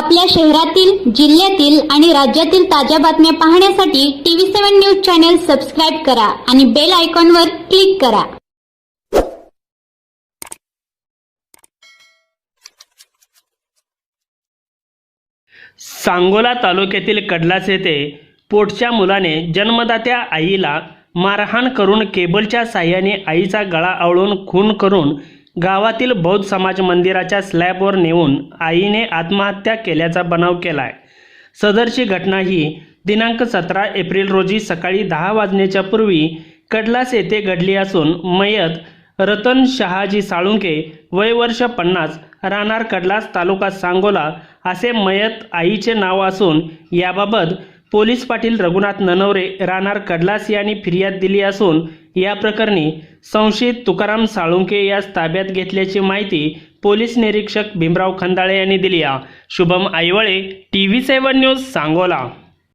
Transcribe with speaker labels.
Speaker 1: आपल्या शहरातील जिल्ह्यातील आणि राज्यातील ताज्या बातम्या पाहण्यासाठी TV seven news channel subscribe करा आणि बेल आयकॉनवर क्लिक करा.
Speaker 2: सांगोला तालुक्यातील कडलास येथे पोटच्या मुलाने जन्मदात्या आईला मारहाण करून केबलच्या साह्याने आईचा गळा आवळून खून करून गावातील बौद्ध समाज मंदिराच्या स्लॅबवर नेऊन आईने आत्महत्या केल्याचा बनाव केलाय. सदरची घटना ही दिनांक सतरा एप्रिल रोजी सकाळी दहा वाजण्याच्या पूर्वी कडलास येथे घडली असून मयत रतन शहाजी साळुंके वय वर्ष पन्नास राहणार कडलास तालुका सांगोला असे मयत आईचे नाव असून याबाबत पोलीस पाटील रघुनाथ ननवरे राहणार कडलास यांनी फिर्याद दिली असून या प्रकरणी संशयित तुकाराम साळुंके यास ताब्यात घेतल्याची माहिती पोलीस निरीक्षक भीमराव खंदाळे यांनी दिली आहे. Shubham Aiwale T V seven news Sangola.